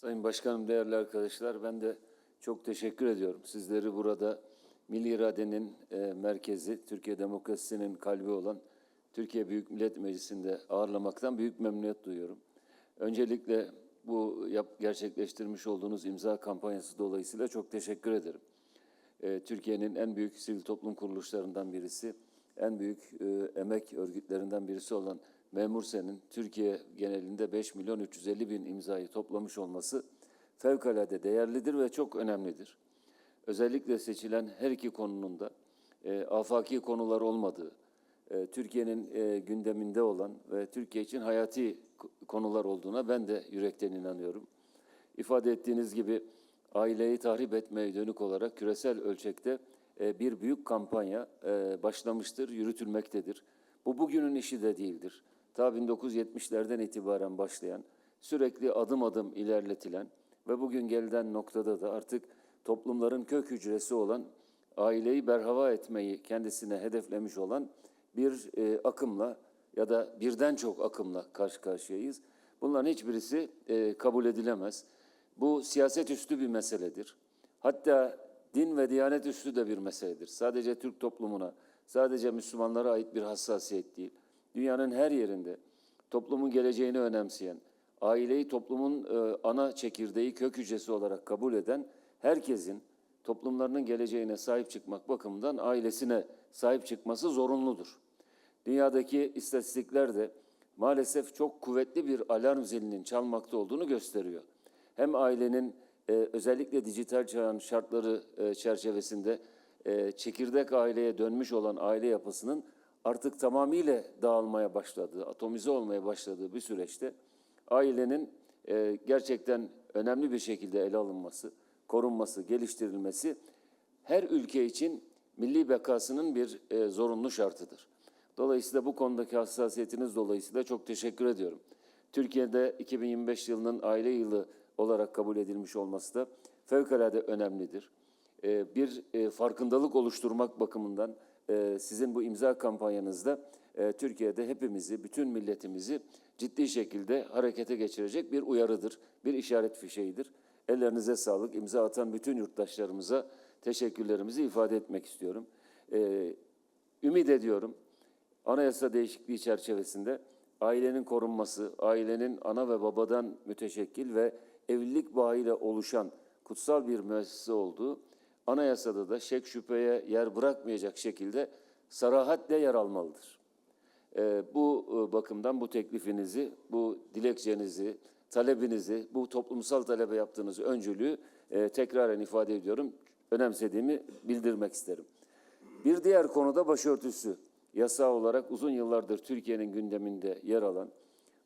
Sayın Başkanım, değerli arkadaşlar, ben de çok teşekkür ediyorum. Sizleri burada Milli İradenin e, merkezi, Türkiye Demokrasisi'nin kalbi olan Türkiye Büyük Millet Meclisi'nde ağırlamaktan büyük memnuniyet duyuyorum. Öncelikle bu yap, gerçekleştirmiş olduğunuz imza kampanyası dolayısıyla çok teşekkür ederim. E, Türkiye'nin en büyük sivil toplum kuruluşlarından birisi, en büyük e, emek örgütlerinden birisi olan Memur Sen'in Türkiye genelinde 5 milyon 350 bin imzayı toplamış olması fevkalade değerlidir ve çok önemlidir. Özellikle seçilen her iki konunun da e, afaki konular olmadığı, e, Türkiye'nin e, gündeminde olan ve Türkiye için hayati konular olduğuna ben de yürekten inanıyorum. İfade ettiğiniz gibi aileyi tahrip etmeye dönük olarak küresel ölçekte e, bir büyük kampanya e, başlamıştır, yürütülmektedir. Bu bugünün işi de değildir. Ta 1970'lerden itibaren başlayan, sürekli adım adım ilerletilen ve bugün gelinen noktada da artık toplumların kök hücresi olan aileyi berhava etmeyi kendisine hedeflemiş olan bir e, akımla ya da birden çok akımla karşı karşıyayız. Bunların hiçbirisi e, kabul edilemez. Bu siyaset üstü bir meseledir. Hatta din ve diyanet üstü de bir meseledir. Sadece Türk toplumuna, sadece Müslümanlara ait bir hassasiyet değil. Dünyanın her yerinde toplumun geleceğini önemseyen, aileyi toplumun e, ana çekirdeği, kök hücresi olarak kabul eden herkesin toplumlarının geleceğine sahip çıkmak bakımından ailesine sahip çıkması zorunludur. Dünyadaki istatistikler de maalesef çok kuvvetli bir alarm zilinin çalmakta olduğunu gösteriyor. Hem ailenin e, özellikle dijital çağın şartları e, çerçevesinde e, çekirdek aileye dönmüş olan aile yapısının artık tamamıyla dağılmaya başladığı, atomize olmaya başladığı bir süreçte ailenin e, gerçekten önemli bir şekilde ele alınması, korunması, geliştirilmesi her ülke için milli bekasının bir e, zorunlu şartıdır. Dolayısıyla bu konudaki hassasiyetiniz dolayısıyla çok teşekkür ediyorum. Türkiye'de 2025 yılının aile yılı olarak kabul edilmiş olması da fevkalade önemlidir. E, bir e, farkındalık oluşturmak bakımından e, sizin bu imza kampanyanızda e, Türkiye'de hepimizi, bütün milletimizi ciddi şekilde harekete geçirecek bir uyarıdır, bir işaret fişeğidir. Ellerinize sağlık. İmza atan bütün yurttaşlarımıza teşekkürlerimizi ifade etmek istiyorum. Ee, ümit ediyorum anayasa değişikliği çerçevesinde ailenin korunması, ailenin ana ve babadan müteşekkil ve evlilik bağıyla oluşan kutsal bir müessese olduğu anayasada da şek şüpheye yer bırakmayacak şekilde sarahatle yer almalıdır. Ee, bu e, bakımdan bu teklifinizi, bu dilekçenizi, talebinizi, bu toplumsal talebe yaptığınız öncülüğü e, tekraren ifade ediyorum. Önemsediğimi bildirmek isterim. Bir diğer konuda başörtüsü. Yasağı olarak uzun yıllardır Türkiye'nin gündeminde yer alan,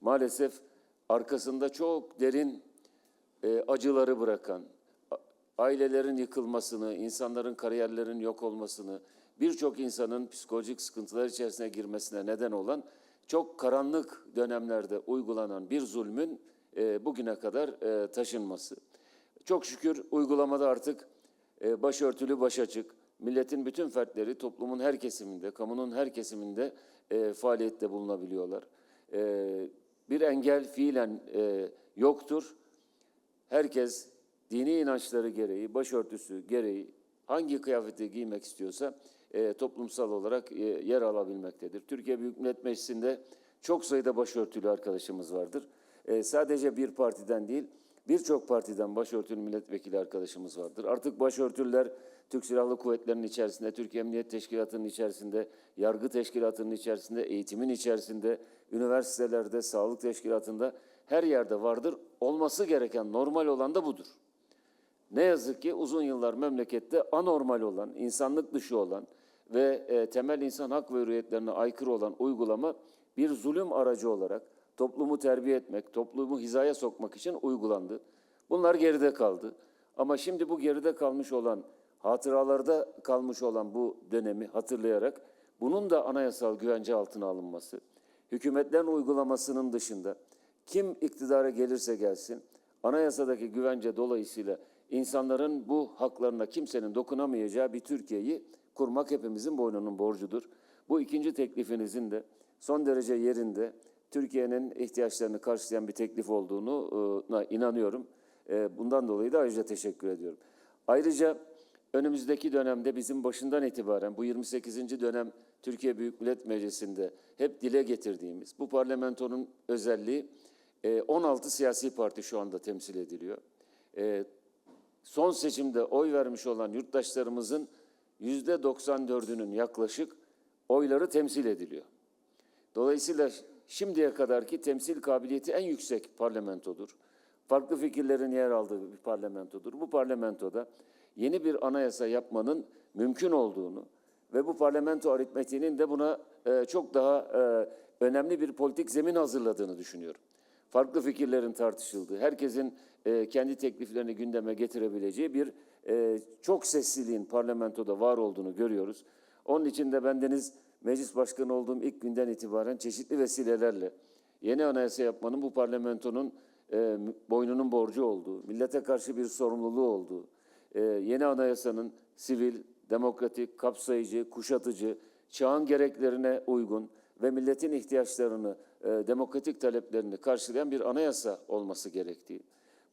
maalesef arkasında çok derin e, acıları bırakan, ailelerin yıkılmasını, insanların kariyerlerinin yok olmasını, birçok insanın psikolojik sıkıntılar içerisine girmesine neden olan çok karanlık dönemlerde uygulanan bir zulmün e, bugüne kadar e, taşınması. Çok şükür uygulamada artık e, başörtülü başaçık, milletin bütün fertleri toplumun her kesiminde, kamunun her kesiminde e, faaliyette bulunabiliyorlar. E, bir engel fiilen e, yoktur. Herkes dini inançları gereği, başörtüsü gereği hangi kıyafeti giymek istiyorsa e, toplumsal olarak e, yer alabilmektedir. Türkiye Büyük Millet Meclisi'nde çok sayıda başörtülü arkadaşımız vardır. E, sadece bir partiden değil, birçok partiden başörtülü milletvekili arkadaşımız vardır. Artık başörtüler Türk Silahlı Kuvvetleri'nin içerisinde, Türkiye Emniyet Teşkilatı'nın içerisinde, yargı teşkilatının içerisinde, eğitimin içerisinde, üniversitelerde, sağlık teşkilatında her yerde vardır. Olması gereken normal olan da budur. Ne yazık ki uzun yıllar memlekette anormal olan, insanlık dışı olan ve e, temel insan hak ve hürriyetlerine aykırı olan uygulama bir zulüm aracı olarak toplumu terbiye etmek, toplumu hizaya sokmak için uygulandı. Bunlar geride kaldı. Ama şimdi bu geride kalmış olan, hatıralarda kalmış olan bu dönemi hatırlayarak bunun da anayasal güvence altına alınması, hükümetlerin uygulamasının dışında kim iktidara gelirse gelsin, anayasadaki güvence dolayısıyla insanların bu haklarına kimsenin dokunamayacağı bir Türkiye'yi kurmak hepimizin boynunun borcudur. Bu ikinci teklifinizin de son derece yerinde Türkiye'nin ihtiyaçlarını karşılayan bir teklif olduğuna inanıyorum. E, bundan dolayı da ayrıca teşekkür ediyorum. Ayrıca önümüzdeki dönemde bizim başından itibaren bu 28. dönem Türkiye Büyük Millet Meclisi'nde hep dile getirdiğimiz bu parlamentonun özelliği e, 16 siyasi parti şu anda temsil ediliyor. Son seçimde oy vermiş olan yurttaşlarımızın yüzde 94'ünün yaklaşık oyları temsil ediliyor. Dolayısıyla şimdiye kadarki temsil kabiliyeti en yüksek parlamentodur. Farklı fikirlerin yer aldığı bir parlamentodur. Bu parlamentoda yeni bir anayasa yapmanın mümkün olduğunu ve bu parlamento aritmetiğinin de buna e, çok daha e, önemli bir politik zemin hazırladığını düşünüyorum. Farklı fikirlerin tartışıldığı, herkesin e, kendi tekliflerini gündeme getirebileceği bir e, çok sesliliğin parlamentoda var olduğunu görüyoruz. Onun için de bendeniz meclis başkanı olduğum ilk günden itibaren çeşitli vesilelerle yeni anayasa yapmanın bu parlamentonun e, boynunun borcu olduğu, millete karşı bir sorumluluğu olduğu, e, yeni anayasanın sivil, demokratik, kapsayıcı, kuşatıcı, çağın gereklerine uygun ve milletin ihtiyaçlarını, e, demokratik taleplerini karşılayan bir anayasa olması gerektiği.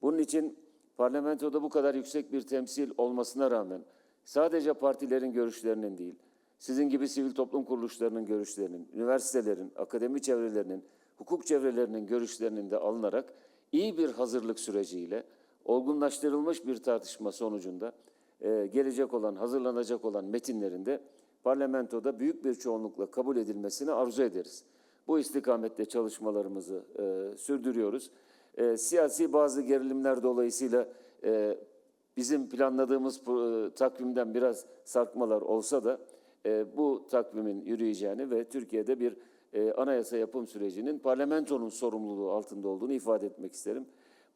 Bunun için parlamentoda bu kadar yüksek bir temsil olmasına rağmen sadece partilerin görüşlerinin değil, sizin gibi sivil toplum kuruluşlarının görüşlerinin, üniversitelerin, akademi çevrelerinin, hukuk çevrelerinin görüşlerinin de alınarak iyi bir hazırlık süreciyle olgunlaştırılmış bir tartışma sonucunda e, gelecek olan, hazırlanacak olan metinlerinde parlamentoda büyük bir çoğunlukla kabul edilmesini arzu ederiz. Bu istikamette çalışmalarımızı e, sürdürüyoruz. E, siyasi bazı gerilimler dolayısıyla e, bizim planladığımız e, takvimden biraz sarkmalar olsa da e, bu takvimin yürüyeceğini ve Türkiye'de bir e, anayasa yapım sürecinin parlamentonun sorumluluğu altında olduğunu ifade etmek isterim.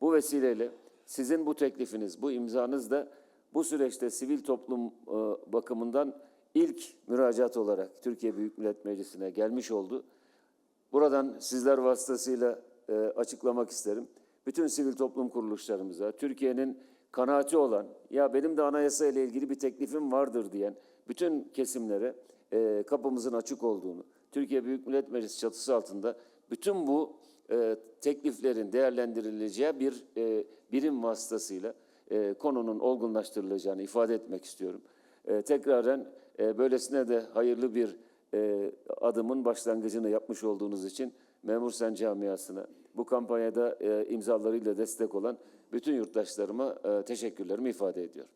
Bu vesileyle sizin bu teklifiniz, bu imzanız da bu süreçte sivil toplum e, bakımından ilk müracaat olarak Türkiye Büyük Millet Meclisi'ne gelmiş oldu. Buradan sizler vasıtasıyla e, açıklamak isterim. Bütün sivil toplum kuruluşlarımıza, Türkiye'nin kanaati olan, ya benim de anayasa ile ilgili bir teklifim vardır diyen bütün kesimlere e, kapımızın açık olduğunu, Türkiye Büyük Millet Meclisi çatısı altında bütün bu e, tekliflerin değerlendirileceği bir e, birim vasıtasıyla e, konunun olgunlaştırılacağını ifade etmek istiyorum. E, tekraren e, böylesine de hayırlı bir e, adımın başlangıcını yapmış olduğunuz için Memur Sen Camiası'na, bu kampanyada e, imzalarıyla destek olan bütün yurttaşlarıma e, teşekkürlerimi ifade ediyorum.